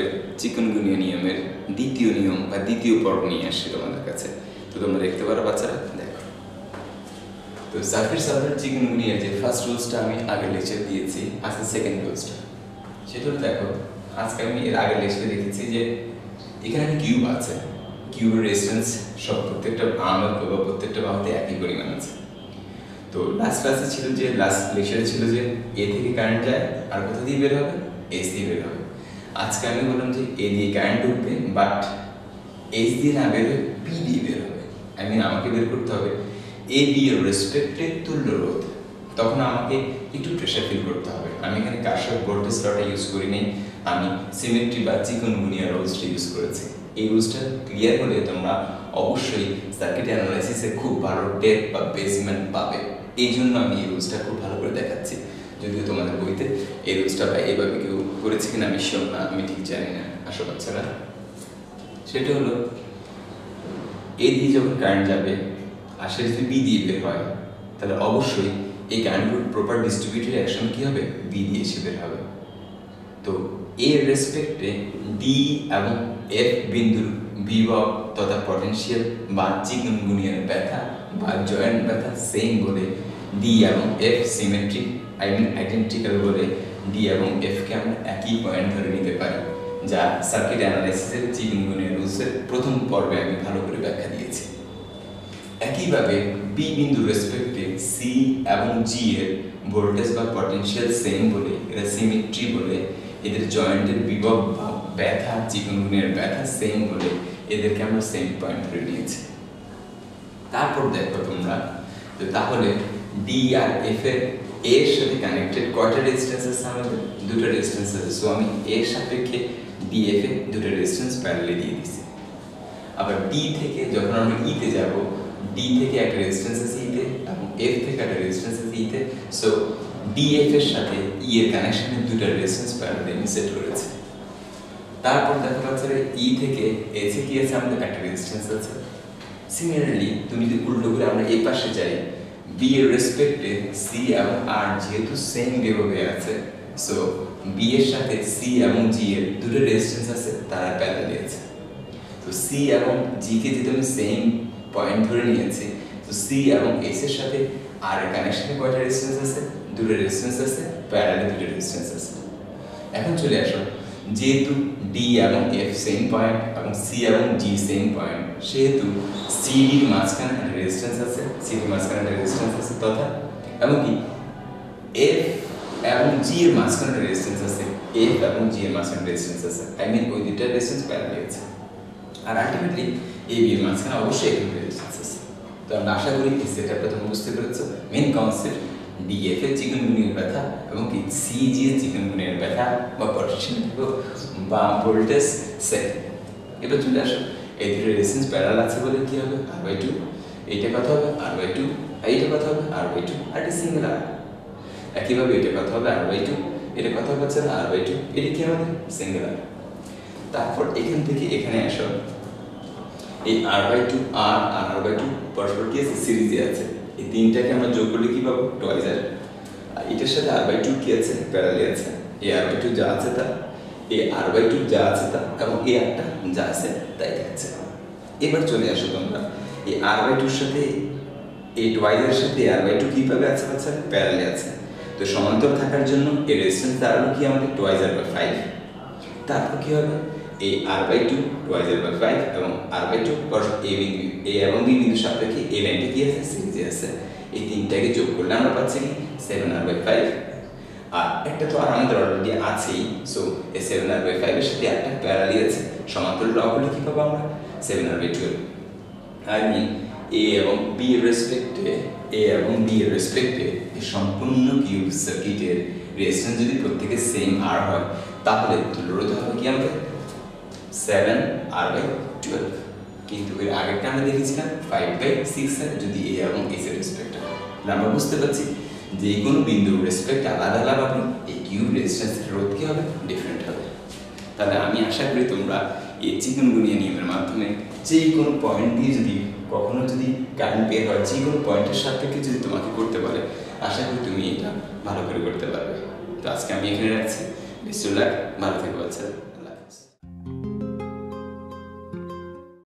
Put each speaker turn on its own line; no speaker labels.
সলভের chikungunya নিয়মের দ্বিতীয় নিয়ম বা দ্বিতীয় পর্ব নিয়ে আসছি তোমাদের কাছে। তো তোমরা দেখতে পারো বাচ্চারা, দেখো। তো সার্কিট সলভের চিকনগুনিয়ার যে ফার্স্ট রুলসটা আমি আগের লেকচার দিয়েছি আজকে সেকেন্ড রুলসটা সেটা দেখো, আজকে আমি এর আগের লেকচারে দেখেছি যে এখানে কিউব আছে। কিউবের রেজিস্ট্যান্স সব প্রত্যেকটা আমার বা প্রত্যেকটা বাহুতে একই পরিমাণ আছে। তো লাস্ট ক্লাসে ছিল যে লাস্ট লেকচারে ছিল যে এ থেকে কারেন্ট যায়, আর কোথা দিয়ে বের হবে? এস দিয়ে বের হবে। আজকে আমি বললাম যে এ দিয়ে কারেন্ট ঢুকবে বাট এস দিয়ে না বের হয়ে বি দিয়ে বের হবে আই মিন আমাকে বের করতে হবে এ বি এর রেসপেক্টে তুল্য রোধ। তখন আমাকে একটু প্রেশার ফিল করতে হবে। আমি এখানে কার্শক ভোল্টেজ লটা ইউজ করি নেই। আমি সিমেট্রি বা চিকন গুনিয়া রোলসটা ইউজ করেছি। এই রুলসটা ক্লিয়ার হলে তোমরা অবশ্যই সার্কিট অ্যানালাইসিসে খুব ভালো ডেপ বা বেসমেন্ট পাবে। এই জন্য আমি এই রুলসটা খুব ভালো করে দেখাচ্ছি। যদিও তোমাদের বইতে এই রুলসটা বা এভাবে কেউ করেছে কিনা শিওর না আমি ঠিক জানি না আসো বাচ্চারা। সেটা হলো, এ দিয়ে যখন কারেন্ট যাবে, আর সেটা যদি বি দিয়ে বের হয়, তাহলে অবশ্যই এই কারেন্টগুলোর প্রপার ডিস্ট্রিবিউটেড অ্যাকশন কী হবে? বি দিয়ে এসে বের হবে। তো এর রেসপেক্টে ডি এবং এফ বিন্দুর বিভব তথা পটেনশিয়াল বা চিকনগুনিয়ার ব্যথা বা জয়েন্ট ব্যথা সেম বলে ডি এবং F symmetric I mean identical বলে ডি এবং এফকে আমরা একই পয়েন্ট ধরে নিতে পারি, যা সার্কিট অ্যানালাইসিসের চিকনগুনিয়ার রুলসের প্রথম পর্বে আমি ভালো করে ব্যাখ্যা দিয়েছি। একইভাবে বি বিন্দু রেসপেক্টে সি এবং জি এর ভোল্টেজ বা পটেনশিয়াল সেম বলে এরা সিমেট্রি বলে, এদের জয়েন্টের বিভব বা ব্যথা চিকনগুনের ব্যথা সেম বলে, এদেরকে আমরা সেম পয়েন্ট ধরে নিয়েছি। তারপর দেখো তোমরা, তো তাহলে ডি আর এফ এর এর সাথে কানেক্টেড কয়টা রেজিস্ট্যান্স আছে আমাদের? দুটো রেজিস্ট্যান্স আছে। সো আমি এর সাপেক্ষে ডি এফ এ দুটো রেজিস্ট্যান্স প্যারালে দিয়ে দিছি। আবার ডি থেকে যখন আমরা ইতে যাব ডি থেকে একটা রেজিস্ট্যান্স আছে ইতে এবং এফ থেকে একটা রেজিস্ট্যান্স আছে ইতে সো ডিএফ এর সাথে ই এর কানেকশনে দুটো রেজিস্ট্যান্স প্যারালে আমি সেট করেছি। তারপর দেখা যাচ্ছে ই থেকে এসে কি আছে, আমাদের একটা রেজিস্ট্যান্স আছে। সিমিলারলি তুমি যদি উল্টো করে আমরা এই পাশে যাই বি এর রেসপেক্টে সি এবং আর যেহেতু সেম বিভাবে আছে সো বি এর সাথে সি এবং জি এর দুটো রেজিস্ট্যান্স আছে, তারা প্যারালে আছে তো সি এবং জি কে যেহেতু আমি সেম পয়েন্ট ধরে নিয়েছি, তো সি এবং এস এর সাথে আর এর কানেকশনে কয়টা রেজিস্ট্যান্স আছে? দুটো রেজিস্ট্যান্স আছে প্যারালে দুটো রেজিস্ট্যান্স আছে। এখন চলে আসো যেহেতু ডি এবং এফ সেম পয়েন্ট এবং সি এবং জি সেম পয়েন্ট সেহেতু সিডির মাঝখানে একটা রেজিস্ট্যান্স আছে সিডির মাঝখানে একটা রেজিস্ট্যান্স আছে তথা এমনকি এফ এবং জি এর মাঝখানে একটা রেজিস্ট্যান্স আছে এফ এবং জি এর মাঝখানে রেজিস্ট্যান্স আছে। আই মিন ওই দুইটা রেজিস্ট্যান্স প্যারালে আছে আর আলটিমেটলি এ বি এর মাঝখানে অবশ্যই একটি রেজিস্ট্যান্স আছে। তো আমরা আশা করি এই সেটআপটা তোমরা বুঝতে পেরেছ। মেন কনসেপ্ট ডিএফ এর চিকনগুনিয়ার ব্যথা এবং কি সিজি এর চিকনগুনিয়ার ব্যথা বা পটেনশিয়াল বা ভোল্টেজ সেট এবার চলে আসো। এই দুটো রেজিস্ট্যান্স প্যারাল আছে বলে কি হবে? আর বাই টু এইটা কথা হবে? আর বাই টু এইটা কথা হবে? আর বাই টু আর এটা সিঙ্গেল আর একইভাবে এটা কথা হবে? আর বাই টু এটা কথা হচ্ছে আর বাই টু এটা কি আমাদের সিঙ্গেল আর তারপর এখান থেকে এখানে আসো। এই আর বাই টু আর আর আর বাই টু পরস্পর কি আছে? সিরিজে আছে। এই তিনটাকে আমরা যোগ করলে কি পাবো? Twice R. এটার সাথে আর বাই টু কি আছে? প্যারালে আছে। এই আর বাই টু যা আছে তা। এই আর বাই টু যা আছে তা। এবং এই আরটা যা আছে, তাই থাকছে। এবার চলে আসো তোমরা। এই আর বাই টুর সাথে, এই টয়েসের সাথে আর বাই টু কীভাবে আছে বাচ্চা প্যারালে আছে। তো সমান্তর থাকার জন্য এই রেজিস্ট্যান্স দাঁড়াল কি আমাদের? টয়েস আর বাই ফাইভ তারপর কি হবে? এই R by two twice R by five এবং আর বাই টু এ বিন্দু এ এবং বি বিন্দু সাপেক্ষে এই লাইনটা কি আছে? সিরিজে আছে। এই তিনটাকে যোগ করলে আমরা পাচ্ছি কি? Seven R by five R একটা তো আর আমাদের অলরেডি আছেই সো এই সেভেন আর বাই ফাইভের সাথে একটা প্যারালি আছে। সমান্তর ড্র হলে কি পাবো আমরা? Seven R by twelve I mean A এবং বি এর রেসপেক্টে এ এবং বি এর রেসপেক্টে এই সম্পূর্ণ কিউব সার্কিটের রেজিস্ট্যান্স যদি প্রত্যেকের সেম আর হয়, তাহলে তুলরোধ হবে কি আমাদের? সেভেন আর বাই টুয়েলভ কিন্তু এর আগেরটা আমরা দেখেছিলাম ফাইভ বাই সিক্স যদি এ এবং এস এর রেসপেক্ট হয়। তাহলে আমরা বুঝতে পারছি যে কোনো বিন্দুর রেসপেক্ট আলাদা আলাদা হবে, এই কিউব রেজিস্ট্যান্সের রোধ কি হবে? ডিফারেন্ট হবে। তাহলে আমি আশা করি তোমরা এই চিকনগুনিয়া নিয়মের মাধ্যমে যে কোনো পয়েন্ট দিয়ে যদি কখনো যদি কারেন্ট বের হয়, যে কোনো পয়েন্টের সাপেক্ষে যদি তোমাকে করতে পারে আশা করি তুমি এটা ভালো করে করতে পারবে। তো আজকে আমি এখানে রাখছি। বিশ্বলাক ভালো থেকো বাচ্চারা